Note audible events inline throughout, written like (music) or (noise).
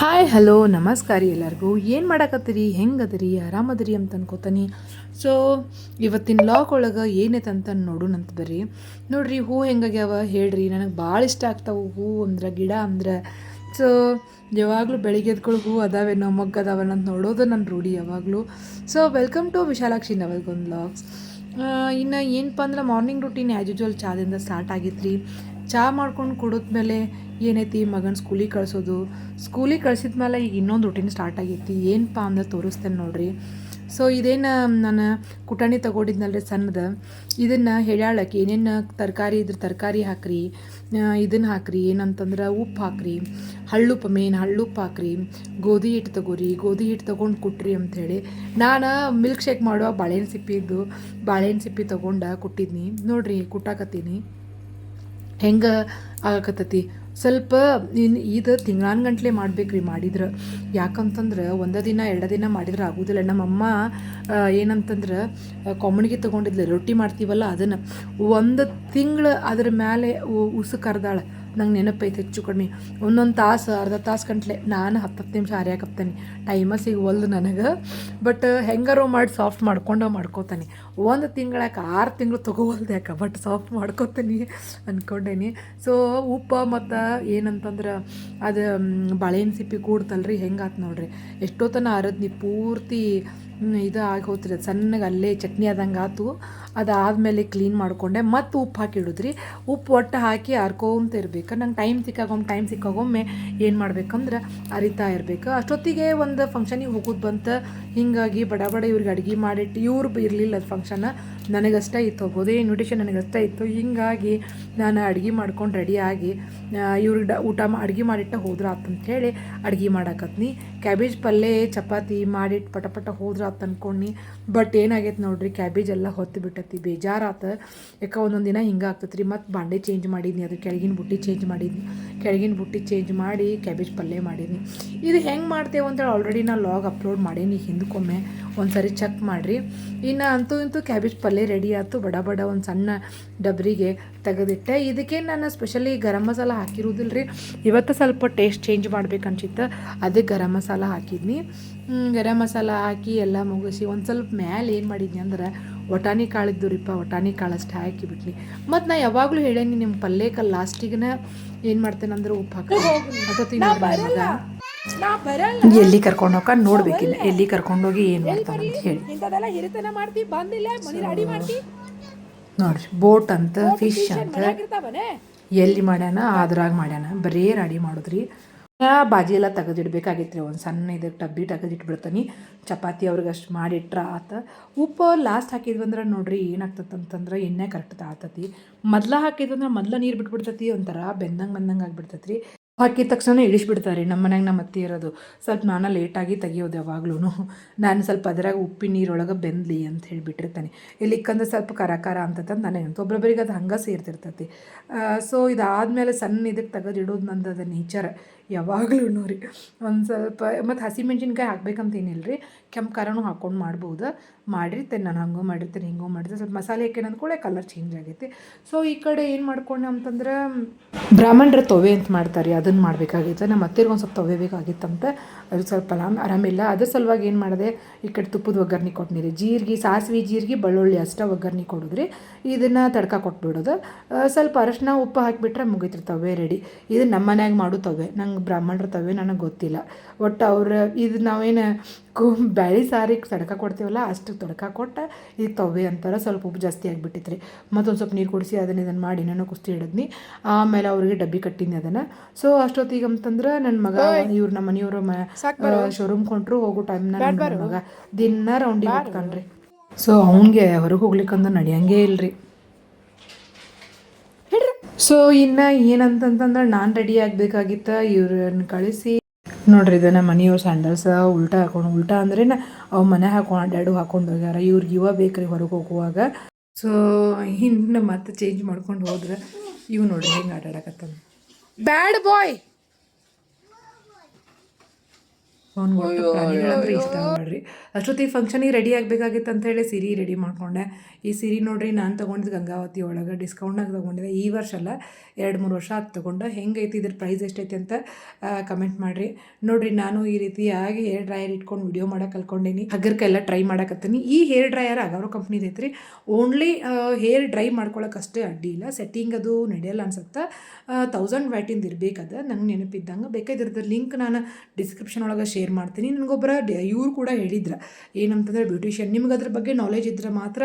Hi hello ನಮಸ್ಕಾರ ಎಲ್ಲರಿಗೂ. ಏನು ಮಾಡಕತ್ತೀರಿ? ಹೆಂಗದರಿ? ಆರಾಮದಿರಿ ಅಂತ ಅನ್ಕೋತಾನೆ. ಸೊ ಇವತ್ತಿನ ಲಾಕ್ ಒಳಗೆ ಏನೈತೆ ಅಂತ ನೋಡೋಣಂತ ಬರ್ರಿ ನೋಡ್ರಿ, ಹೂ ಹೆಂಗಾಗ್ಯಾವ ಹೇಳ್ರಿ. ನನಗೆ ಭಾಳ ಇಷ್ಟ ಆಗ್ತಾವೆ ಹೂ ಅಂದ್ರೆ, ಗಿಡ ಅಂದ್ರೆ. ಸೊ ಯಾವಾಗಲೂ ಬೆಳಿಗ್ಗೆ ಎದ್ಕೊಳ್ಳೋ ಹೂ ಅದಾವೇನೋ, ಮೊಗ್ಗು ಅದಾವೇನೋ ಅಂತ ನೋಡೋದು ನನ್ನ ರೂಢಿ ಯಾವಾಗಲೂ. So welcome to Vishalakshi Navalgund logs ಇನ್ನು ಏನಪ್ಪ ಅಂದ್ರೆ ಮಾರ್ನಿಂಗ್ ರೂಟೀನ್ ಆ್ಯಸ್ ಯೂಶ್ವಲ್ ಚಾದಿಂದ ಸ್ಟಾರ್ಟ್ ಆಗಿತ್ತು ರೀ ಚಹಾ ಮಾಡ್ಕೊಂಡು ಕುಡಿದ್ಮೇಲೆ ಏನೈತಿ ಮಗನ ಸ್ಕೂಲಿಗೆ ಕಳಿಸೋದು? ಸ್ಕೂಲಿಗೆ ಕಳ್ಸಿದ ಮೇಲೆ ಈಗ ಇನ್ನೊಂದು ರುಟೀನ್ ಸ್ಟಾರ್ಟ್ ಆಗೈತಿ. ಏನಪ್ಪ ಅಂದ್ರೆ ತೋರಿಸ್ತೇನೆ ನೋಡ್ರಿ. ಸೊ ಇದೇನು ನಾನು ಕುಟಾಣಿ ತೊಗೊಂಡಿದ್ನಲ್ರಿ ಸಣ್ಣದು. ಇದನ್ನು ಹೇಳ್ಯಾಳಕ್ಕೆ, ಏನೇನು ತರಕಾರಿ ಇದ್ರ ತರಕಾರಿ ಹಾಕ್ರಿ ಇದನ್ನು ಹಾಕ್ರಿ, ಏನಂತಂದ್ರೆ ಉಪ್ಪು ಹಾಕ್ರಿ ಹಳ್ಳುಪ್ಪು ಮೇನ್ ಹಳ್ಳುಪ್ಪು ಹಾಕ್ರಿ, ಗೋಧಿ ಹಿಟ್ಟು ತಗೋರಿ, ಗೋಧಿ ಹಿಟ್ಟು ತೊಗೊಂಡು ಕುಟ್ರಿ ಅಂಥೇಳಿ ನಾನು ಮಿಲ್ಕ್ ಶೇಕ್ ಮಾಡುವಾಗ ಬಾಳೆಹಣ್ಣು ಸಿಪ್ಪಿ ಇದ್ದು ಬಾಳೆಹಣ್ಣು ಸಿಪ್ಪಿ ತೊಗೊಂಡು ಕುಟ್ಟಿದ್ನಿ. ನೋಡ್ರಿ ಕುಟ್ಟಾಕತ್ತೀನಿ. ಹೆಂಗೆ ಆಗಕತ್ತೈತಿ? ಸ್ವಲ್ಪ ಇನ್ನು ಇದು ತಿಂಗಳಾನ್ಗಂಟ್ಲೆ ಮಾಡ್ಬೇಕು ರೀ ಮಾಡಿದ್ರೆ. ಯಾಕಂತಂದ್ರೆ ಒಂದೇ ದಿನ, ಎರಡು ದಿನ ಮಾಡಿದ್ರೆ ಆಗೋದಿಲ್ಲ. ನಮ್ಮಮ್ಮ ಏನಂತಂದ್ರೆ ಕೊಮ್ಮಣಿಗೆ ತೊಗೊಂಡಿದ್ಲು. ರೊಟ್ಟಿ ಮಾಡ್ತೀವಲ್ಲ ಅದನ್ನು. ಒಂದು ತಿಂಗಳು ಅದ್ರ ಮೇಲೆ ಉಸು ಕರ್ದಾಳೆ. ನಂಗೆ ನೆನಪೈತೆ ಹೆಚ್ಚು ಕಡಿಮೆ. ಒಂದೊಂದು ತಾಸು, ಅರ್ಧ ತಾಸು ಗಂಟ್ಲೆ ನಾನು ಹತ್ತು ಹತ್ತು ನಿಮಿಷ ಹರಿಯಾಕಪ್ತಾನೆ ಟೈಮ ಸಿಗುವಲ್ದು ನನಗೆ. ಬಟ್ ಹೆಂಗಾರೋ ಮಾಡಿ ಸಾಫ್ಟ್ ಮಾಡ್ಕೊಂಡು ಮಾಡ್ಕೋತಾನೆ. ಒಂದು ತಿಂಗಳಕ್ಕೆ ಆರು ತಿಂಗಳು ತೊಗೋವಲ್ದು ಯಾಕೆ? ಬಟ್ ಸಾಫ್ಟ್ ಮಾಡ್ಕೋತೀನಿ ಅಂದ್ಕೊಂಡೇನಿ ಸೊ ಉಪ್ಪು ಮತ್ತು ಏನಂತಂದ್ರೆ ಅದು ಬಾಳೆಹಣ್ಣು ಸಿಪ್ಪಿ ಕೂಡ್ತಲ್ರಿ, ಹೆಂಗಾತು ನೋಡ್ರಿ. ಎಷ್ಟೊತ್ತನ ಅರದ್ನಿ ಪೂರ್ತಿ ಇದು ಆಗಿ ಹೋತ್ರಿ. ಸಣ್ಣಗೆ ಅಲ್ಲೇ ಚಟ್ನಿ ಆದಂಗೆ ಆತು. ಅದಾದಮೇಲೆ ಕ್ಲೀನ್ ಮಾಡಿಕೊಂಡೆ. ಮತ್ತು ಉಪ್ಪು ಹಾಕಿ ಇಡೋದ್ರಿ ಉಪ್ಪು ಒಟ್ಟು ಹಾಕಿ ಹರ್ಕೊಂತ ಇರ್ಬೇಕು. ನಂಗೆ ಟೈಮ್ ಸಿಕ್ಕಾಗೊಮ್ಮೆ ಟೈಮ್ ಸಿಕ್ಕಾಗೊಮ್ಮೆ ಏನು ಮಾಡ್ಬೇಕಂದ್ರೆ ಅರಿತಾ ಇರಬೇಕು. ಅಷ್ಟೊತ್ತಿಗೆ ಒಂದು ಫಂಕ್ಷನಿಗೆ ಹೋಗೋದು ಬಂತು. ಹಿಂಗಾಗಿ ಬಡ ಬಡ ಇವ್ರಿಗೆ ಅಡುಗೆ ಮಾಡಿಟ್ಟು ಇವ್ರು ಇರಲಿಲ್ಲ ಅದು ಫಂಕ್ಷನ್ ನನಗಷ್ಟೇ ಇತ್ತು ಹೋಗೋದೇ. ಇನ್ವಿಟೇಷನ್ ನನಗಷ್ಟೇ ಇತ್ತು. ಹಿಂಗಾಗಿ ನಾನು ಅಡುಗೆ ಮಾಡ್ಕೊಂಡು ರೆಡಿಯಾಗಿ ಇವ್ರಿಗೆ ಡ, ಊಟ ಅಡುಗೆ ಮಾಡಿಟ್ಟ ಹೋದ್ರ ಹೇಳಿ ಅಡುಗೆ ಮಾಡಾಕತ್ನಿ. ಕ್ಯಾಬೇಜ್ ಪಲ್ಯ, ಚಪಾತಿ ಮಾಡಿಟ್ಟು ಪಟ ಪಟ ಹೋದ್ರ ಆತ ಅನ್ಕೊಂಡು ಬಟ್ ಏನಾಗೈತೆ ನೋಡ್ರಿ, ಕ್ಯಾಬೇಜ್ ಎಲ್ಲ ಹೊತ್ತು ಬಿಟ್ಟತಿ ಬೇಜಾರಾತ. ಯಾಕೆ ಒಂದೊಂದು ದಿನ ಹಿಂಗೆ ಆಗ್ತೈತೆ ರೀ ಮತ್ತು ಬಾಂಡೆ ಚೇಂಜ್ ಮಾಡಿದ್ನಿ. ಅದು ಕೆಳಗಿನ ಬುಟ್ಟಿ ಚೇಂಜ್ ಮಾಡಿದ್ನಿ. ಕೆಳಗಿನ ಬುಟ್ಟಿ ಚೇಂಜ್ ಮಾಡಿ ಕ್ಯಾಬೇಜ್ ಪಲ್ಯ ಮಾಡಿದ್ನಿ. ಇದು ಹೆಂಗೆ ಮಾಡ್ತೇವೆ ಅಂತೇಳಿ ಆಲ್ರೆಡಿ ನಾನು ಲಾಗ್ ಅಪ್ಲೋಡ್ ಮಾಡೀನಿ. ಹಿಂದಕ್ಕೊಮ್ಮೆ ಒಂದು ಸರಿ ಚೆಕ್ ಮಾಡಿರಿ. ಇನ್ನು ಅಂತೂ ಇಂತೂ ಕ್ಯಾಬೇಜ್ ಪಲ್ಯ ರೆಡಿ ಆಯಿತು ಬಡ ಬಡ ಒಂದು ಸಣ್ಣ ಡಬ್ರಿಗೆ ತೆಗೆದಿಟ್ಟೆ. ಇದಕ್ಕೆ ನಾನು ಸ್ಪೆಷಲಿ ಗರಂ ಮಸಾಲ ಹಾಕಿರೋದಿಲ್ಲ ರೀ ಇವತ್ತು ಸ್ವಲ್ಪ ಟೇಸ್ಟ್ ಚೇಂಜ್ ಮಾಡ್ಬೇಕು ಅನ್ಸಿತ್ತು. ಅದಕ್ಕೆ ಗರಂ ಮಸಾಲ ಹಾಕಿದ್ನಿ. ಗರಂ ಮಸಾಲ ಹಾಕಿ ಎಲ್ಲ ಮುಗಿಸಿ ಒಂದು ಸ್ವಲ್ಪ ಮ್ಯಾಲೆ ಏನು ಮಾಡಿದ್ನಿ ಅಂದ್ರೆ ಒಟಾಣಿ ಕಾಳಿದ್ದು ರೀಪ ಅಷ್ಟೇ ಹಾಕಿ ಬಿಟ್ಲಿ ಮತ್ತು ನಾ ಯಾವಾಗಲೂ ಹೇಳೇನಿ ನಿಮ್ಮ ಪಲ್ಯಕ್ಕೆ ಲಾಸ್ಟಿಗೆ ಏನು ಮಾಡ್ತೇನೆ ಅಂದ್ರೆ ಉಪ್ಪು ಹಾಕಿ ಎಲ್ಲಿ ಕರ್ಕೊಂಡು ಹೋಗ ನೋಡ್ಬೇಕಿಲ್ಲ. ಎಲ್ಲಿ ಕರ್ಕೊಂಡೋಗಿ ಏನು ಮಾಡ್ತಾನೆ ಅಂತ ಹೇಳಿ. ಇಂಥದೆಲ್ಲ ಹಿರಿತನ ಮಾಡ್ತಿ ಬಂದಿಲ್ಲ ಮನಿ ರೆಡಿ ಮಾಡ್ತಿ. ನೋಡ್ರಿ ಬೋಟ್ ಅಂತ ಫಿಶ್ ಅಂತ. ಎಲ್ಲಿ ಮಾಡ್ಯಾನ? ಅದ್ರಾಗ ಮಾಡ್ಯಾನ. ಬರೀ ರೆಡಿ ಮಾಡಿದ್ರಿ. ಬಾಜಿ ಎಲ್ಲ ತೆಗೆದಿಡ್ಬೇಕಾಗಿತ್ತು ರೀ ಒಂದು ಸಣ್ಣ ಇದಕ್ಕೆ ಡಬ್ಬಿ ತೆಗೆದಿಟ್ಬಿಡ್ತೀನಿ. ಚಪಾತಿ ಅವ್ರಿಗೆ ಅಷ್ಟು ಮಾಡಿಟ್ರ ಆತ. ಉಪ್ಪು ಲಾಸ್ಟ್ ಹಾಕಿದ್ವಂದ್ರೆ ನೋಡ್ರಿ ಏನಾಗ್ತದೆ ಅಂತಂದ್ರೆ ಎಣ್ಣೆ ಕರೆಕ್ಟ್ ಆತತಿ ಮೊದ್ಲ ಹಾಕಿದ್ವಿ ಅಂದ್ರೆ ಮೊದ್ಲ ನೀರು ಬಿಟ್ಬಿಡ್ತತಿ ಒಂಥರ ಬೆಂದಂಗೆ ಬಂದಂಗೆ ಆಗ್ಬಿಡ್ತೈತಿ ರೀ ಹಾಕಿದ ತಕ್ಷಣ ಇಳಿಸ್ಬಿಡ್ತಾರೆ ನಮ್ಮ ಮನ್ಯಾಗ ನಮ್ಮ ಅತ್ತೆ ಇರೋದು. ಸ್ವಲ್ಪ ನಾನು ಲೇಟಾಗಿ ತೆಗಿಯೋದು ಯಾವಾಗ್ಲೂ ನಾನು ಸ್ವಲ್ಪ ಅದರಾಗ ಉಪ್ಪಿನ ನೀರೊಳಗೆ ಬೆಂದ್ಲಿ ಅಂತ ಹೇಳಿಬಿಟ್ಟಿರ್ತಾನೆ. ಇಲ್ಲಿಕ್ಕಂದ್ರೆ ಸ್ವಲ್ಪ ಕರಕಾರ ಖರ ಅಂತಂದು ನನಗೆ ಒಬ್ಬೊಬ್ಬರಿಗೆ ಅದು ಹಂಗೆ ಸೇರ್ತಿರ್ತೈತಿ. ಸೊ ಇದಾದಮೇಲೆ ಸಣ್ಣ ಇದಕ್ಕೆ ತೆಗೆದಿಡೋದು ನಂದು ಅದು ನೇಚರ್ ಯಾವಾಗಲೂ ರೀ ಒಂದು ಸ್ವಲ್ಪ, ಮತ್ತು ಹಸಿಮೆಣ್ಸಿನ್ಕಾಯಿ ಹಾಕ್ಬೇಕಂತೇನಿಲ್ಲ ರೀ ಕೆಂಪು ಖಾರನೂ ಹಾಕ್ಕೊಂಡು ಮಾಡ್ಬೋದು. ಮಾಡಿರ್ತೇನೆ ನಾನು, ಹಂಗೂ ಮಾಡಿರ್ತೇನೆ, ಹಿಂಗೂ ಮಾಡಿರ್ತೇನೆ. ಸ್ವಲ್ಪ ಮಸಾಲೆ ಹಾಕಿ ಅಂದ್ಕೊಳ್ಳೆ ಕಲರ್ ಚೇಂಜ್ ಆಗೈತಿ. ಸೊ ಈ ಕಡೆ ಏನು ಮಾಡ್ಕೊಂಡೆ ಅಂತಂದ್ರೆ, ಬ್ರಾಹ್ಮಣರ ತೊವೆ ಅಂತ ಮಾಡ್ತಾರೆ ರೀ ಅದನ್ನು ಮಾಡಬೇಕಾಗಿತ್ತು ನಮ್ಮ ಅತ್ತೆಗೆ ಒಂದು ಸ್ವಲ್ಪ ತೊವೆ ಬೇಕಾಗಿತ್ತಂತ. ಅದು ಸ್ವಲ್ಪ ಆರಾಮ್ ಆರಾಮಿಲ್ಲ ಅದ್ರ ಸಲುವಾಗಿ ಏನು ಮಾಡಿದೆ, ಈ ಕಡೆ ತುಪ್ಪದ ಒಗ್ಗರಣೆ ರೀ ಜೀರಿಗೆ, ಸಾಸಿವೆ ಜೀರಿಗೆ ಬೆಳ್ಳುಳ್ಳಿ ಅಷ್ಟೇ ಒಗ್ಗರಣೆ ಕೊಡಿದ್ರಿ. ಇದನ್ನು ತಡ್ಕ ಕೊಟ್ಬಿಡೋದು. ಸ್ವಲ್ಪ ಅರಶಿನ, ಉಪ್ಪು ಹಾಕಿಬಿಟ್ರೆ ಮುಗೀತು ತವೆ ರೆಡಿ ಇದು ನಮ್ಮ ಮನ್ಯಾಗ ಮಾಡೋ ತವೆ. ನಂಗೆ ಬ್ರಾಹ್ಮಣರ ತವೆ ನನಗೆ ಗೊತ್ತಿಲ್ಲ. ಒಟ್ಟು ಅವ್ರು ಇದು ನಾವೇನು ಕು ಬ್ಯಾಳಿ ಸಾರಿಗೆ ತಡ್ಕ ಕೊಡ್ತೀವಲ್ಲ ಅಷ್ಟು ತಡ್ಕ ಕೊಟ್ಟ ಈಗ ತವೆ ಅಂತಾರೆ ಸ್ವಲ್ಪ ಉಪ್ಪು ಜಾಸ್ತಿ ಆಗಿಬಿಟ್ಟಿತ್ತು ರೀ ಮತ್ತೊಂದು ಸ್ವಲ್ಪ ನೀರು ಕುಡಿಸಿ ಅದನ್ನ ಇದನ್ನು ಮಾಡಿ ನಾನು ಕುಸ್ತಿ ಹಿಡಿದ್ನಿ. ಆಮೇಲೆ ಅವ್ರಿಗೆ ಡಬ್ಬಿ ಕಟ್ಟಿನಿ ಅದನ್ನು. ಸೊ ಅಷ್ಟೊತ್ತಿಗೆ ಅಂತಂದ್ರೆ ನನ್ನ ಮಗ ಇವ್ರು ನಮ್ಮ ಮನೆಯವರು ಮ ಶೋರೂಮ್ ಕೊಂಡ್ರು ಹೋಗೋ ಟೈಮ್ ನನ್ನ ಮಗ ದಿನ ರೌಂಡಿಗೆ ಹೋಗ್ತಾನ್ರಿ ಸೊ ಅವನಿಗೆ ಹೊರಗೆ ಹೋಗ್ಲಿಕ್ಕಂದ್ರೆ ನಡೆಯಂಗೇ ಇಲ್ರಿ. ಸೊ ಇನ್ನು ಏನಂತಂತಂದ್ರೆ ನಾನು ರೆಡಿ ಆಗಬೇಕಾಗಿತ್ತ ಇವ್ರನ್ನ ಕಳಿಸಿ. ನೋಡ್ರಿ, ಇದನ್ನ ಮನೆಯವ್ರ ಸ್ಯಾಂಡಲ್ಸ್ ಉಲ್ಟಾ ಹಾಕೊಂಡು ಉಲ್ಟಾ ಅಂದ್ರೆ ಅವು ಮನೆ ಹಾಕೊಂಡು ಅಡ್ಡಾಡು ಹಾಕೊಂಡು ಹೋಗ್ಯಾರ. ಇವ್ರಿಗೆ ಇವ ಬೇಕ್ರಿ ಹೊರಗೆ ಹೋಗುವಾಗ. ಸೊ ಇನ್ನು ಮತ್ತೆ ಚೇಂಜ್ ಮಾಡ್ಕೊಂಡು ಹೋದ್ರೆ ಇವು ನೋಡ್ರಿ ಹೆಂಗೆ ಆಟಾಡಕತ್ತ ಬ್ಯಾಡ್ ಬಾಯ್ ಅವ್ನು ಒಟ್ಟು ಪ್ರಾಣಿಗಳಂದ್ರೆ ಇಷ್ಟ ಮಾಡ್ರಿ. ಅಷ್ಟೊತ್ತಿಗೆ ಫಂಕ್ಷನಿಗೆ ರೆಡಿ ಆಗಬೇಕಾಗಿತ್ತು ಅಂತ ಹೇಳಿ ಸಿರಿ ರೆಡಿ ಮಾಡ್ಕೊಂಡೆ. ಈ ಸಿರಿ ನೋಡ್ರಿ ನಾನು ತೊಗೊಂಡಿದ್ದು ಗಂಗಾವತಿ ಒಳಗೆ ಡಿಸ್ಕೌಂಟ್ನಾಗ ತೊಗೊಂಡಿದ್ದೆ. ಈ ವರ್ಷ ಅಲ್ಲ ಎರಡು ಮೂರು ವರ್ಷ ಅದು ತೊಗೊಂಡು. ಹೆಂಗೈತಿ ಇದ್ರ ಪ್ರೈಸ್ ಎಷ್ಟೈತಿ ಅಂತ ಕಮೆಂಟ್ ಮಾಡಿರಿ. ನೋಡ್ರಿ ನಾನು ಈ ರೀತಿಯಾಗಿ ಹೇರ್ ಡ್ರೈಯರ್ ಇಟ್ಕೊಂಡು ವಿಡಿಯೋ ಮಾಡೋಕೆ ಕಲ್ಕೊಂಡೇನಿ. ಹಗ್ಗರ್ಕೆಲ್ಲ ಟ್ರೈ ಮಾಡಕತ್ತೀನಿ ಈ ಹೇರ್ ಡ್ರೈಯರ್ ಆಗವ್ರ ಕಂಪ್ನಿದು ಐತ್ರಿ. ಓನ್ಲಿ ಹೇರ್ ಡ್ರೈ ಮಾಡ್ಕೊಳಕ್ಕೆ ಅಷ್ಟೇ ಅಡ್ಡಿ ಇಲ್ಲ. ಸೆಟ್ಟಿಂಗ್ ಅದು ನಡೆಯಲ್ಲ ಅನ್ಸುತ್ತೆ. ತೌಸಂಡ್ ವ್ಯಾಟಿಂದ ಇರಬೇಕದ ನಂಗೆ ನೆನಪಿದ್ದಂಗೆ. ಬೇಕಾದ್ರೆ ಲಿಂಕ್ ನಾನು ಡಿಸ್ಕ್ರಿಪ್ಷನ್ ಒಳಗೆ ಶೇರ್ ಮಾಡ್ತೀನಿ. ನನಗೊಬ್ಬರ ಇವರು ಕೂಡ ಹೇಳಿದ್ರು, ಏನಂತಂದ್ರೆ ಬ್ಯೂಟಿಷಿಯನ್ ನಿಮ್ಗೆ ಅದ್ರ ಬಗ್ಗೆ ನಾಲೆಜ್ ಇದ್ರೆ ಮಾತ್ರ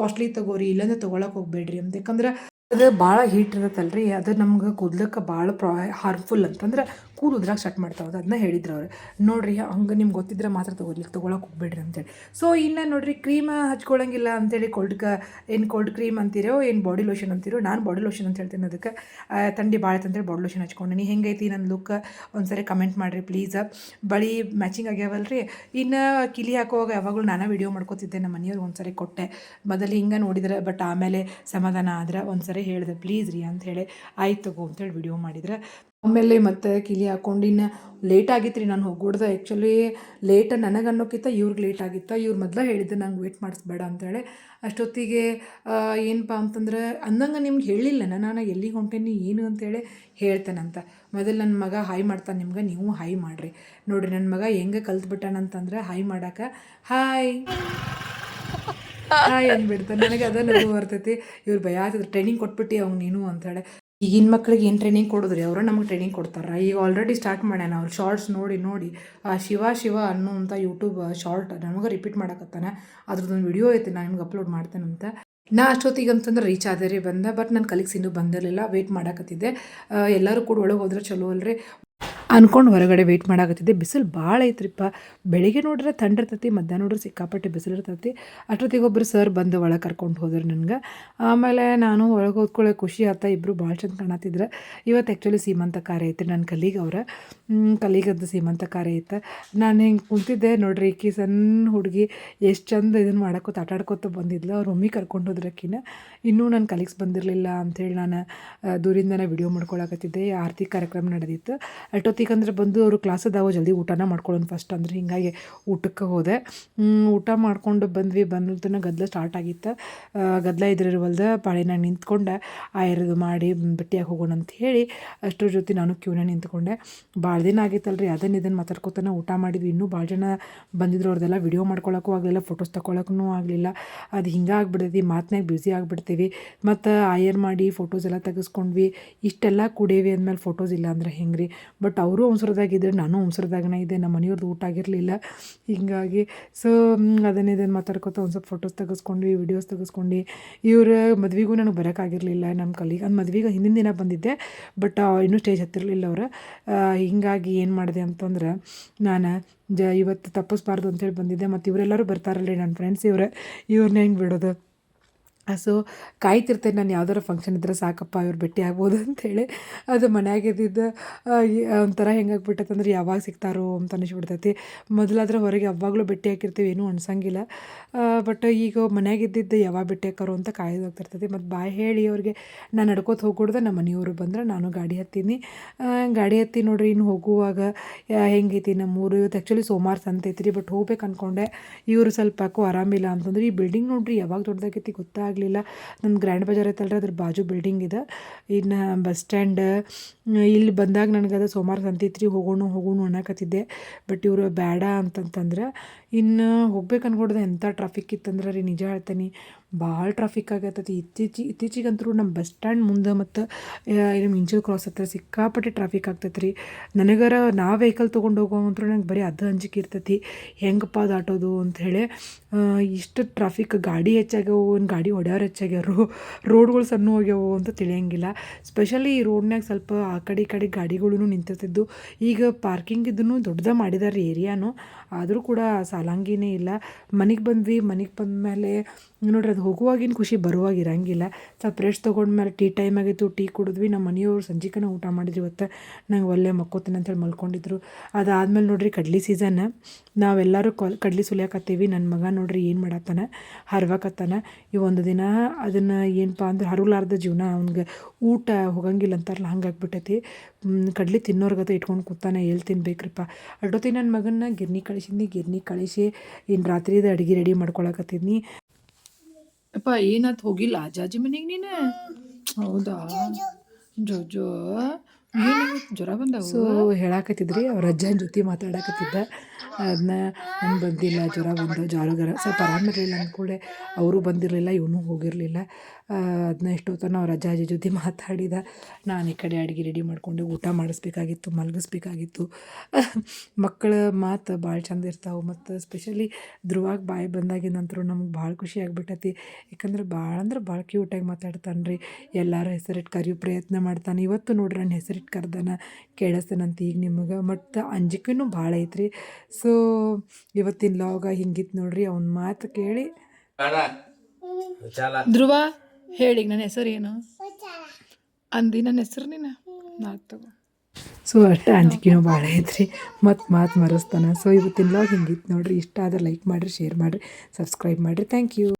ಕಾಸ್ಟ್ಲಿ ತಗೋರಿ, ಇಲ್ಲಾಂದ್ರೆ ತೊಗೊಳಕ್ಕೆ ಹೋಗ್ಬೇಡ್ರಿ ಅಂತ. ಯಾಕಂದ್ರೆ ಅದು ಭಾಳ ಹೀಟ್ ಇರುತ್ತಲ್ರಿ, ಅದು ನಮ್ಗೆ ಕೂದಲಕ್ಕೆ ಭಾಳ ಪ್ರಾ ಹಾರ್ಮ್ಫುಲ್ ಅಂತಂದ್ರೆ ಕೂದಲು ಉದ್ರಾಗ ಸ್ಟಾರ್ಟ್ ಮಾಡ್ತಾವೆ ಅದನ್ನ ಹೇಳಿದ್ರು ಅವ್ರು. ನೋಡ್ರಿ, ಹಂಗೆ ನಿಮ್ಗೆ ಗೊತ್ತಿದ್ರೆ ಮಾತ್ರ ತೊಗೊಳ್ಲಿಕ್ಕೆ ತೊಗೊಳಕ್ಕೆ ಹೋಗ್ಬೇಡ್ರಿ ಅಂತೇಳಿ. ಸೊ ಇನ್ನು ನೋಡ್ರಿ ಕ್ರೀಮ್ ಹಚ್ಕೊಳ್ಳೋಂಗಿಲ್ಲ ಅಂತೇಳಿ ಕೋಲ್ಡ್ ಕ, ಏನು ಕೋಲ್ಡ್ ಕ್ರೀಮ್ ಅಂತೀರೋ, ಏನು ಬಾಡಿ ಲೋಷನ್ ಅಂತೀರೋ, ನಾನು ಬಾಡಿ ಲೋಷನ್ ಅಂತ ಹೇಳ್ತೀನಿ ಅದಕ್ಕೆ ತಂಡಿ ಭಾಳ ಅಂತೇಳಿ ಬಾಡಿ ಲೋಷನ್ ಹಚ್ಕೊಂಡೀನಿ ಹೆಂಗೈತಿ ನನ್ನ ಲುಕ್ ಒಂದ್ಸರಿ ಕಮೆಂಟ್ ಮಾಡಿರಿ ಪ್ಲೀಸ್ ಬಳಿ ಮ್ಯಾಚಿಂಗ್ ಆಗ್ಯಾವಲ್ರಿ? ಇನ್ನು ಕಿಲಿ ಹಾಕುವಾಗ ಯಾವಾಗಲೂ ನಾನು ವೀಡಿಯೋ ಮಾಡ್ಕೋತಿದ್ದೆ ನಮ್ಮ ಮನೆಯವ್ರಿಗೆ ಒಂದ್ಸರಿ ಕೊಟ್ಟೆ. ಮೊದಲು ಹಿಂಗೆ ನೋಡಿದ್ರೆ ಬಟ್ ಆಮೇಲೆ ಸಮಾಧಾನ ಆದ್ರೆ ಒಂದ್ಸರಿ ಹೇಳಿದೆ ಪ್ಲೀಸ್ ರೀ ಹೇಳಿ, ಆಯ್ತು ತಗೋ ಅಂತೇಳಿ ವಿಡಿಯೋ ಮಾಡಿದ್ರೆ. ಆಮೇಲೆ ಮತ್ತೆ ಕಿಲಿ ಹಾಕೊಂಡು ಇನ್ನು ಲೇಟ್ ಆಗಿತ್ತು ರೀ ನಾನು ಹೋಗ್ಬಿಡ್ದೆ ಆ್ಯಕ್ಚುಲಿ ಲೇಟ್ ನನಗೆ ಅನ್ನೋಕ್ಕಿಂತ ಇವ್ರಿಗೆ ಲೇಟ್ ಆಗಿತ್ತು? ಇವ್ರು ಮೊದಲೇ ಹೇಳಿದ್ದೆ ನಂಗೆ ವೇಟ್ ಮಾಡಿಸ್ಬೇಡ ಅಂತೇಳಿ. ಅಷ್ಟೊತ್ತಿಗೆ ಏನಪ್ಪ ಅಂತಂದ್ರೆ ಅಂದಂಗೆ ನಿಮ್ಗೆ ಹೇಳಿಲ್ಲ ನಾನು ಎಲ್ಲಿಗೆ ಹೊಂಟೇನಿ, ಏನು ಅಂತೇಳಿ ಹೇಳ್ತೇನಂತ. ಮೊದಲು ನನ್ನ ಮಗ ಹಾಯ್ ಮಾಡ್ತಾನೆ ನಿಮ್ಗೆ, ನೀವು ಹಾಯ್ ಮಾಡಿರಿ. ನೋಡಿರಿ ನನ್ನ ಮಗ ಹೆಂಗೆ ಕಲ್ತ್ಬಿಟ್ಟಾನಂತಂದ್ರೆ ಹಾಯ್ ಮಾಡೋಕೆ ಹಾಯ್ ಹಾಯ್ (laughs) ಅಂದ್ಬಿಡ್ತಾನೆ. ನನಗೆ ಅದ ನಗು ಬರ್ತೈತಿ. ಇವ್ರು ಭಯ ಆಗ್ತದೆ ಟ್ರೈನಿಂಗ್ ಕೊಟ್ಬಿಟ್ಟು ಅವ್ನು ನೀನು ಅಂತೇಳಿ. ಈಗಿನ ಮಕ್ಳಿಗೆ ಏನು ಟ್ರೈನಿಂಗ್ ಕೊಡಿದ್ರಿ? ಅವರು ನಮಗೆ ಟ್ರೈನಿಂಗ್ ಕೊಡ್ತಾರೆ. ಈಗ ಆಲ್ರೆಡಿ ಸ್ಟಾರ್ಟ್ ಮಾಡ್ಯಾನ ಅವ್ರು ಶಾರ್ಟ್ಸ್ ನೋಡಿ ನೋಡಿ. ಆ ಶಿವ ಶಿವ ಅನ್ನುವಂಥ ಯೂಟ್ಯೂಬ್ ಶಾರ್ಟ್ ನಮಗೆ ರಿಪೀಟ್ ಮಾಡಕತ್ತಾನೆ. ಅದ್ರದ್ದೊಂದು ವಿಡಿಯೋ ಐತೆ ನಾನು ನಿಮ್ಗೆ ಅಪ್ಲೋಡ್ ಮಾಡ್ತೇನಂತ ನಾ ಅಷ್ಟೊತ್ತಿಗೆ ಅಂತಂದ್ರೆ ರೀಚ್ ಆದರೆ ರೀ ಬಂದೆ ಬಟ್ ನನ್ನ ಕಲೀಗ್ಸ್ ಇನ್ನೂ ಬಂದಿರಲಿಲ್ಲ. ವೇಟ್ ಮಾಡಕತ್ತಿದ್ದೆ. ಎಲ್ಲರೂ ಕೂಡ ಒಳಗೆ ಹೋದ್ರೆ ಚಲೋ ಅಲ್ರಿ. ಅನ್ಕೊಂಡು ಹೊರಗಡೆ ವೆಯ್ಟ್ ಮಾಡಾಕತ್ತಿದ್ದೆ. ಬಿಸಿಲು ಭಾಳ ಐತ್ರಿಪ್ಪ. ಬೆಳಿಗ್ಗೆ ನೋಡ್ರೆ ಇರ್ತೈತಿ, ಮಧ್ಯಾಹ್ನ ನೋಡ್ರೆ ಸಿಕ್ಕಾಪಟ್ಟೆ ಬಿಸಿಲು ಇರ್ತೈತಿ. ಅಷ್ಟೊತ್ತಿಗೆ ಒಬ್ಬರು ಸರ್ ಬಂದು ಒಳಗೆ ಕರ್ಕೊಂಡು ಹೋದ್ರು ನನಗೆ. ಆಮೇಲೆ ನಾನು ಒಳಗೆ ಓದ್ಕೊಳ್ಳೋ ಖುಷಿ ಆತ ಇಬ್ಬರು ಭಾಳ ಚಂದ ಕಾಣತ್ತಿದ್ರೆ ಇವತ್ತು ಆ್ಯಕ್ಚುಲಿ ಸೀಮಂತ ಕಾರ್ಯ ಐತೆ ನನ್ನ ಕಲೀಗ್ ಅವ್ರ. ಕಲೀಗದ್ದು ಸೀಮಂತ ಕಾರ್ಯ ಐತೆ. ನಾನು ಹಿಂಗೆ ಕುಂತಿದ್ದೆ ನೋಡ್ರಿ, ಈಕಿ ಸಣ್ಣ ಹುಡುಗಿ ಎಷ್ಟು ಚಂದ ಇದನ್ನು ಮಾಡಕೋತ ಆಟ ಆಡ್ಕೊತ ಬಂದಿದ್ಲು. ಅವ್ರ ಮಮ್ಮಿ ಕರ್ಕೊಂಡು ಹೋದ್ರಕ್ಕಿನ ಇನ್ನೂ ನನ್ನ ಕಲೀಗ್ಸ್ ಬಂದಿರಲಿಲ್ಲ ಅಂಥೇಳಿ ನಾನು ದೂರಿಂದನೇ ವಿಡಿಯೋ ಮಾಡ್ಕೊಳಕತ್ತಿದ್ದೆ. ಆರತಿ ಕಾರ್ಯಕ್ರಮ ನಡೆದಿತ್ತು. ಅಷ್ಟೊತ್ತಿಗಂದ್ರೆ ಬಂದು ಅವರು ಕ್ಲಾಸ್ ಅದಾವ, ಜಲ್ದಿ ಊಟನ ಮಾಡ್ಕೊಳ್ಳೋಣ ಫಸ್ಟ್ ಅಂದ್ರೆ ಹಿಂಗಾಗಿ ಊಟಕ್ಕೆ ಹೋದೆ. ಊಟ ಮಾಡ್ಕೊಂಡು ಬಂದ್ವಿ. ಬಂದ ಗದ್ದಲ ಸ್ಟಾರ್ಟ್ ಆಗಿತ್ತು. ಗದ್ದಲ ಇದ್ರಿರುವಲ್ದ ಪಾಳಿನಾಗ ನಿಂತ್ಕೊಂಡೆ. ಆಯರದು ಮಾಡಿ ಭೇಟಿಯಾಗಿ ಹೋಗೋಣ ಅಂತ ಹೇಳಿ ಅಷ್ಟರ ಜೊತೆ ನಾನು ಕ್ಯೂನ ನಿಂತ್ಕೊಂಡೆ. ಭಾಳ ದಿನ ಆಗಿತ್ತಲ್ರಿ ಅದನ್ನ ಇದನ್ನು ಮಾತಾಡ್ಕೊತಾನೆ ಊಟ ಮಾಡಿದ್ವಿ. ಇನ್ನೂ ಭಾಳ ಜನ ಬಂದಿದ್ರು ಅವ್ರದ್ದೆಲ್ಲ ವಿಡಿಯೋ ಮಾಡ್ಕೊಳಕ್ಕೂ ಆಗಲಿಲ್ಲ ಫೋಟೋಸ್ ತಗೊಳಕ್ಕೂ ಆಗಲಿಲ್ಲ. ಅದು ಹಿಂಗೆ ಆಗ್ಬಿಡ್ತೈತಿ ಮಾತನಾಗ ಬ್ಯುಸಿ ಆಗಿಬಿಡ್ತೀವಿ. ಮತ್ತು ಆಯರ್ ಮಾಡಿ ಫೋಟೋಸ್ ಎಲ್ಲ ತೆಗೆಸ್ಕೊಂಡ್ವಿ. ಇಷ್ಟೆಲ್ಲ ಕುಡೀವಿ ಅಂದಮೇಲೆ ಫೋಟೋಸ್ ಇಲ್ಲ ಅಂದ್ರೆ ಹೆಂಗೆ ರೀ ಬಟ್ ಅವಸರದಾಗಿದ್ದರು ನಾನು ಅವಸರದಾಗನೇ ಇದ್ದೆ, ನಮ್ಮ ಮನೆಯವ್ರದ್ದು ಊಟ ಆಗಿರಲಿಲ್ಲ. ಹೀಗಾಗಿ ಸೊ ಅದನ್ನ ಇದನ್ನು ಮಾತಾಡ್ಕೊತ ಒಂದು ಸ್ವಲ್ಪ ಫೋಟೋಸ್ ತೆಗೆಸ್ಕೊಂಡು ವಿಡಿಯೋಸ್ ತೆಗೆಸ್ಕೊಂಡು ಇವ್ರ ಮದ್ವೆಗೂ ನನಗೆ ಬರೋಕ್ಕಾಗಿರಲಿಲ್ಲ ನಮ್ಮ ಕಲಿಗೆ ಅದು ಮದ್ವೆಗೆ ಹಿಂದಿನ ದಿನ ಬಂದಿದ್ದೆ ಬಟ್ ಇನ್ನೂ ಸ್ಟೇಜ್ ಹತ್ತಿರಲಿಲ್ಲ ಅವರು. ಹಿಂಗಾಗಿ ಏನು ಮಾಡಿದೆ ಅಂತಂದ್ರೆ, ನಾನು ಜ, ಇವತ್ತು ತಪ್ಪಿಸ್ಬಾರ್ದು ಅಂತೇಳಿ ಬಂದಿದ್ದೆ ಮತ್ತು ಇವರೆಲ್ಲರೂ ಬರ್ತಾರಲ್ಲ ನನ್ನ ಫ್ರೆಂಡ್ಸ್ ಇವರೇ ಇವ್ರನ್ನ ಹೆಂಗೆ ಬಿಡೋದು? ಸೊ ಕಾಯ್ತಿರ್ತೇನೆ ನಾನು ಯಾವ್ದಾರ ಫಂಕ್ಷನ್ ಇದ್ರೆ ಸಾಕಪ್ಪ, ಇವ್ರು ಭೇಟಿ ಆಗ್ಬೋದು ಅಂತೇಳಿ ಅದು ಮನ್ಯಾಗಿದ್ದಿದ್ದು ಒಂಥರ ಹೆಂಗಾಗ್ಬಿಟ್ಟೈತೆ ಅಂದ್ರೆ ಯಾವಾಗ ಸಿಗ್ತಾರೋ ಅಂತ ಅನಿಸ್ಬಿಡ್ತೈತಿ. ಮೊದಲಾದ್ರೆ ಹೊರಗೆ ಯಾವಾಗಲೂ ಭೇಟಿ ಹಾಕಿರ್ತೀವಿ, ಏನೂ ಅನ್ಸಂಗಿಲ್ಲ. ಬಟ್ ಈಗ ಮನ್ಯಾಗಿದ್ದಿದ್ದು ಯಾವಾಗ ಭೇಟಿ ಹಾಕಾರೋ ಅಂತ ಕಾಯೋದಾಗ್ತಿರ್ತೈತಿ ಮತ್ತು ಬಾಯ್ ಹೇಳಿ ಅವ್ರಿಗೆ, ನಾನು ನಡ್ಕೋತ ಹೋಗ್ಬಿಡ್ದೆ ನಮ್ಮ ಮನೆಯವರು ಬಂದ್ರೆ ನಾನು ಗಾಡಿ ಹತ್ತೀನಿ. ಗಾಡಿ ಹತ್ತಿ ನೋಡ್ರಿ ಇನ್ನು ಹೋಗುವಾಗ ಹೆಂಗೈತಿ ನಮ್ಮೂರು, ಇವತ್ತು ಆ್ಯಕ್ಚುಲಿ ಸೋಮವಾರ ಸಂತೈತಿ ರೀ ಬಟ್ ಹೋಗ್ಬೇಕು ಅಂದ್ಕೊಂಡೆ ಇವರು ಸ್ವಲ್ಪ ಯಾಕೋ ಆರಾಮಿಲ್ಲ ಅಂತಂದ್ರೆ ಈ ಬಿಲ್ಡಿಂಗ್ ನೋಡ್ರಿ ಯಾವಾಗ ದೊಡ್ಡದಾಗೈತಿ ಗೊತ್ತಾಗಲಿಲ್ಲ ನಮ್ಮ ಗ್ರ್ಯಾಂಡ್ ಬಜಾರ್ ಐತಲ್ರಿ, ಅದ್ರ ಬಾಜು ಬಿಲ್ಡಿಂಗ್ ಇದೆ. ಇನ್ನು ಬಸ್ ಸ್ಟ್ಯಾಂಡ್ ಇಲ್ಲಿ ಬಂದಾಗ ನನಗೆ ಅದು ಸೋಮವಾರ ಸಂತೆ ಐತ್ರಿ, ಹೋಗೋಣ ಹೋಗೋಣ ಅನ್ನಕತ್ತಿದ್ದೆ. ಬಟ್ ಇವರು ಬೇಡ ಅಂತಂತಂದ್ರೆ ಇನ್ನು ಹೋಗ್ಬೇಕು ಅನ್ಕೊಡ್ದೆ. ಎಂಥ ಟ್ರಾಫಿಕ್ ಇತ್ತಂದ್ರೆ ರೀ ನಿಜ ಹೇಳ್ತೀನಿ. ಭಾಳ ಟ್ರಾಫಿಕ್ ಆಗತ್ತೈತಿ. ಇತ್ತೀಚೆ, ಇತ್ತೀಚಿಗಂತೂ ನಮ್ಮ ಬಸ್ ಸ್ಟ್ಯಾಂಡ್ ಮುಂದೆ ಮತ್ತು ನಮ್ಮ ಇಂಚಲ್ ಕ್ರಾಸ್ ಹತ್ರ ಸಿಕ್ಕಾಪಟ್ಟೆ ಟ್ರಾಫಿಕ್ ಆಗ್ತೈತೆ ರೀ ನನಗರ ನಾ ವೆಹಿಕಲ್ ತೊಗೊಂಡು ಹೋಗೋವಂತ್ರು ನಂಗೆ ಬರೀ ಅದು ಅಂಜಿಕೆ ಇರ್ತೈತಿ. ಹೆಂಗಪ್ಪ ಅಂತ ಅಂಥೇಳಿ ಇಷ್ಟು ಟ್ರಾಫಿಕ್ ಗಾಡಿ ಹೆಚ್ಚಾಗ್ಯವು, ಒಂದು ಗಾಡಿ ಹೊಡ್ಯೋರು ಹೆಚ್ಚಾಗ್ಯಾರು ರೋಡ್ಗಳು ಸಣ್ಣ ಹೋಗ್ಯಾವು ಅಂತ ತಿಳಿಯಂಗಿಲ್ಲ. ಸ್ಪೆಷಲಿ ಈ ರೋಡ್ನಾಗ ಸ್ವಲ್ಪ ಆ ಕಡೆ ಈ ಕಡೆ ಗಾಡಿಗಳು ನಿಂತಿರ್ತಿದ್ದು ಈಗ ಪಾರ್ಕಿಂಗ್ ಇದನ್ನು ದೊಡ್ಡದ ಮಾಡಿದಾರೆ ಏರಿಯಾನು ಆದರೂ ಕೂಡ ಸಾಲಂಗಿನೇ ಇಲ್ಲ. ಮನೆಗೆ ಬಂದ್ವಿ, ಮನೆಗೆ ಬಂದಮೇಲೆ ನೋಡ್ರಿ ಅದು ಹೋಗುವಾಗಿನ ಖುಷಿ, ಬರುವಾಗ ಇರಂಗಿಲ್ಲ. ಸ್ವಲ್ಪ ರೆಸ್ಟ್ ತೊಗೊಂಡ್ಮೇಲೆ ಟೀ ಟೈಮ್ ಆಗಿತ್ತು ಟೀ ಕುಡಿದ್ವಿ. ನಮ್ಮ ಮನೆಯವ್ರು ಸಂಜಿಕನ ಊಟ ಮಾಡಿದ್ರು ಇವತ್ತು. ನಂಗೆ ಒಳ್ಳೆ ಮಕ್ಕೋತೀನಿ ಅಂತೇಳಿ ಮಲ್ಕೊಂಡಿದ್ರು. ಅದಾದ್ಮೇಲೆ ನೋಡ್ರಿ ಕಡ್ಲಿ ಸೀಸನ್ ನಾವೆಲ್ಲರೂ ಕೊಲ್ ಕಡ್ಲಿ ಸುಲಿಯಾಕತ್ತೀವಿ. ನನ್ನ ಮಗ ನೋಡ್ರಿ ಏನು ಮಾಡತ್ತಾನ? ಹರ್ವಾಕತ್ತಾನೆ. ಈ ಒಂದು ದಿನ ಅದನ್ನು ಏನಪ್ಪ ಅಂದ್ರೆ ಹರುಲಾರ್ದ ಜೀವನ ಅವ್ನಿಗೆ ಊಟ ಹೋಗಂಗಿಲ್ಲ ಅಂತಾರಲ್ಲ ಹಂಗೆ ಆಗ್ಬಿಟ್ಟೈತಿ ಕಡ್ಲಿ ತಿನ್ನೋರ್ಗತ ಇಟ್ಕೊಂಡು ಕೂತಾನೆ ಎಲ್ಲಿ ತಿನ್ಬೇಕ್ರಿಪ್ಪ ಅಡೋತಿ ನನ್ನ ಮಗನ್ನ ಗಿರ್ನಿ ಕಳಿಸಿದ್ನಿ, ಗಿರ್ನಿ ಕಳಿಸಿ ಇನ್ನು ರಾತ್ರಿದ ಅಡುಗೆ ರೆಡಿ ಮಾಡ್ಕೊಳಕತ್ತಿದ್ನಿ. ಅಪ್ಪ ಏನತ್ ಹೋಗಿಲ್ಲ? ಜಾಜಿ ಮನೆಗೆ ನೀನು? ಹೌದಾ? ಜೋಜೋ ಜ್ವರ ಬಂದ ಸೊ ಹೇಳಾಕತ್ತಿದ್ರಿ ಅವ್ರ ಅಜ್ಜನ ಜೊತೆ ಮಾತಾಡಕತ್ತಿದ್ದ. ಅದನ್ನ ನಂಗೆ ಬಂದಿಲ್ಲ ಜ್ವರ ಬಂದ ಜ್ವರ ಸ್ವಲ್ಪ ಆರಾಮಿರಲಿಲ್ಲ ಅಂದ್ಕೊಳ್ಳೆ ಅವರು ಬಂದಿರಲಿಲ್ಲ ಇವನು ಹೋಗಿರಲಿಲ್ಲ. ಅದನ್ನ ಎಷ್ಟು ತನಕ ಅವ್ರ ಅಜ್ಜ ಅಜ್ಜಿ ಜೊತೆ ಮಾತಾಡಿದ. ನಾನು ಈ ಕಡೆ ಅಡುಗೆ ರೆಡಿ ಮಾಡಿಕೊಂಡು ಊಟ ಮಾಡಿಸ್ಬೇಕಾಗಿತ್ತು ಮಲಗಿಸ್ಬೇಕಾಗಿತ್ತು. ಮಕ್ಕಳ ಮಾತು ಭಾಳ ಚಂದ ಇರ್ತಾವೆ ಮತ್ತು ಸ್ಪೆಷಲಿ ಧ್ರುವಾಗ ಬಾಯಿ ಬಂದಾಗಿನ ನಂತರ ನಮ್ಗೆ ಭಾಳ ಖುಷಿ ಆಗ್ಬಿಟ್ಟೈತಿ. ಯಾಕಂದ್ರೆ ಭಾಳ ಅಂದ್ರೆ ಭಾಳ ಕ್ಯೂಟಾಗಿ ಮಾತಾಡ್ತಾನೆ ರೀ. ಎಲ್ಲರ ಹೆಸರಿಟ್ಟು ಕರೆಯೋ ಪ್ರಯತ್ನ ಮಾಡ್ತಾನೆ. ಇವತ್ತು ನೋಡ್ರಿ ನನ್ನ ಹೆಸರಿಟ್ಟು ಕರ್ದಾನ ಕೇಳಿಸ್ತಾನಂತ ಈಗ ನಿಮಗೆ. ಮತ್ತು ಅಂಜಿಕೆನೂ ಭಾಳ ಐತ್ರಿ. ಸೊ ಇವತ್ತಿನ ಲಾಗ ಹಿಂಗಿತ್ತು ನೋಡ್ರಿ. ಅವ್ನ ಮಾತು ಕೇಳಿ. ಧ್ರುವ ಹೇಳಿ ನನ್ನ ಹೆಸರು ಏನು? ಅಂದಿ ನನ್ನ ಹೆಸರು ನೀನು? ನಾಲ್ಕು ತಗೋ. ಸೊ ಅಷ್ಟೇ ಅಂಜಿಕೆನೂ ಭಾಳ ಐತ್ರಿ. ಮತ್ತು ಮಾತು ಮರೆಸ್ತಾನೆ. ಸೊ ಇವತ್ತಿನ ಲಾಗ್ ಹಿಂಗಿತ್ತು ನೋಡ್ರಿ. ಇಷ್ಟ ಆದ್ರೆ ಲೈಕ್ ಮಾಡಿರಿ ಶೇರ್ ಮಾಡಿರಿ ಸಬ್ಸ್ಕ್ರೈಬ್ ಮಾಡಿರಿ. Thank you